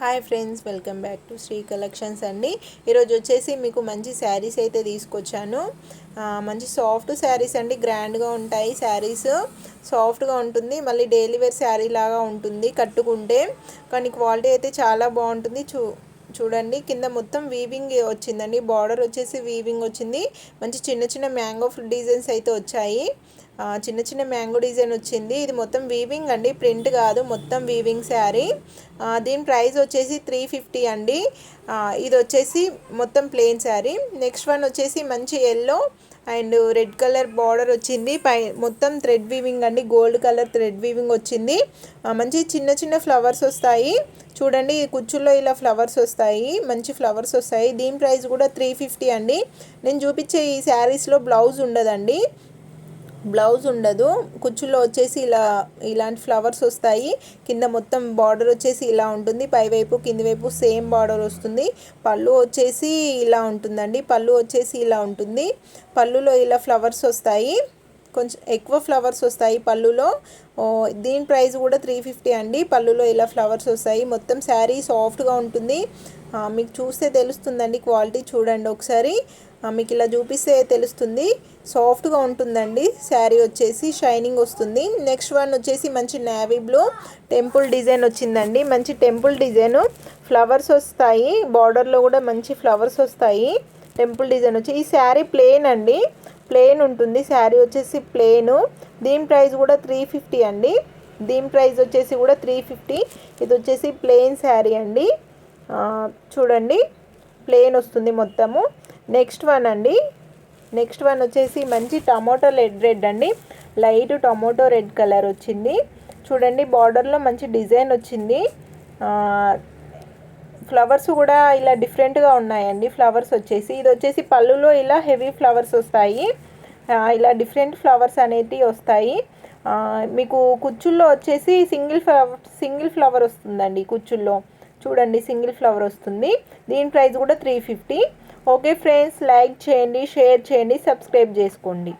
Hi friends welcome back to Sri collections అండి. ఈరోజు వచ్చేసి మీకు మంచి శారీస్ అయితే తీసుకొచ్చాను. మంచి సాఫ్ట్ శారీస్ అండి. గ్రాండ్గా ఉంటాయి శారీస్. సాఫ్ట్గా ఉంటుంది. మళ్ళీ డైలీ వేర్ శారీ లాగా ఉంటుంది. కట్టుకుంటే. కానీ క్వాలిటీ అయితే చాలా బాగుంటుంది. చూ చూడండి కింద మొత్తం వీవింగ్ వచ్చిందండి. బార్డర్ వచ్చేసి వీవింగ్ వచ్చింది. మంచి చిన్న చిన్న మ్యాంగో డిజైన్స్ అయితే వచ్చాయి. చిన్న చిన్న మ్యాంగో డిజైన్ వచ్చింది. ఇది మొత్తం వీవింగ్ అండి. ప్రింట్ కాదు మొత్తం వీవింగ్ శారీ దీని ప్రైస్ వచ్చేసి త్రీ ఫిఫ్టీ అండి. ఇది వచ్చేసి మొత్తం ప్లెయిన్ శారీ నెక్స్ట్ వన్ వచ్చేసి మంచి yellow and red colour border వచ్చింది. పై మొత్తం థ్రెడ్ వీవింగ్ అండి. గోల్డ్ కలర్ థ్రెడ్ వీవింగ్ వచ్చింది. మంచి చిన్న చిన్న ఫ్లవర్స్ వస్తాయి. చూడండి ఈ కుచ్చుల్లో ఇలా ఫ్లవర్స్ వస్తాయి. మంచి ఫ్లవర్స్ వస్తాయి. దీని ప్రైస్ కూడా త్రీ ఫిఫ్టీ అండి. నేను చూపించే ఈ శారీస్లో బ్లౌజ్ ఉండదండి. బ్లౌజ్ ఉండదు. కుచ్చులో వచ్చేసి ఇలా ఇలాంటి ఫ్లవర్స్ వస్తాయి. కింద మొత్తం బార్డర్ వచ్చేసి ఇలా ఉంటుంది. పైవైపు కింది వైపు సేమ్ బార్డర్ వస్తుంది. పళ్ళు వచ్చేసి ఇలా ఉంటుందండి. పళ్ళు వచ్చేసి ఇలా ఉంటుంది. పళ్ళులో ఇలా ఫ్లవర్స్ వస్తాయి. కొంచెం ఎక్కువ ఫ్లవర్స్ వస్తాయి పళ్ళులో. దీని ప్రైస్ కూడా త్రీ ఫిఫ్టీ అండి. పళ్ళులో ఇలా ఫ్లవర్స్ వస్తాయి. మొత్తం శారీ సాఫ్ట్గా ఉంటుంది. మీకు చూస్తే తెలుస్తుందండి క్వాలిటీ చూడండి ఒకసారి. మీకు ఇలా చూపిస్తే తెలుస్తుంది. సాఫ్ట్గా ఉంటుందండి. శారీ వచ్చేసి షైనింగ్ వస్తుంది. నెక్స్ట్ వన్ వచ్చేసి మంచి నేవీ బ్లూ టెంపుల్ డిజైన్ వచ్చిందండి. మంచి టెంపుల్ డిజైన్. ఫ్లవర్స్ వస్తాయి. బార్డర్లో కూడా మంచి ఫ్లవర్స్ వస్తాయి. టెంపుల్ డిజైన్ వచ్చి ఈ శారీ ప్లెయిన్ అండి. ప్లెయిన్ ఉంటుంది. శారీ వచ్చేసి ప్లెయిన్ దీని ప్రైస్ కూడా త్రీ ఫిఫ్టీ అండి. దీని ప్రైస్ వచ్చేసి కూడా త్రీ ఫిఫ్టీ. ఇది వచ్చేసి ప్లెయిన్ శారీ అండి. చూడండి. ప్లెయిన్ వస్తుంది మొత్తము. నెక్స్ట్ వన్ అండి. నెక్స్ట్ వన్ వచ్చేసి మంచి టమాటో రెడ్ రెడ్ అండి. లైట్ టమాటో రెడ్ కలర్ వచ్చింది. చూడండి బార్డర్లో మంచి డిజైన్ వచ్చింది. ఫ్లవర్స్ కూడా ఇలా డిఫరెంట్గా ఉన్నాయండి. ఫ్లవర్స్ వచ్చేసి ఇది వచ్చేసి పళ్ళులో ఇలా హెవీ ఫ్లవర్స్ వస్తాయి. ఇలా డిఫరెంట్ ఫ్లవర్స్ అనేటివి వస్తాయి. మీకు కుచ్చుల్లో వచ్చేసి సింగిల్ ఫ్లవర్ సింగిల్ ఫ్లవర్ వస్తుందండి కుచ్చుల్లో. చూడండి సింగిల్ ఫ్లవర్ వస్తుంది. దీని ప్రైస్ కూడా three fifty. Okay friends like చేయండి షేర్ చేయండి సబ్స్క్రైబ్ చేసుకోండి.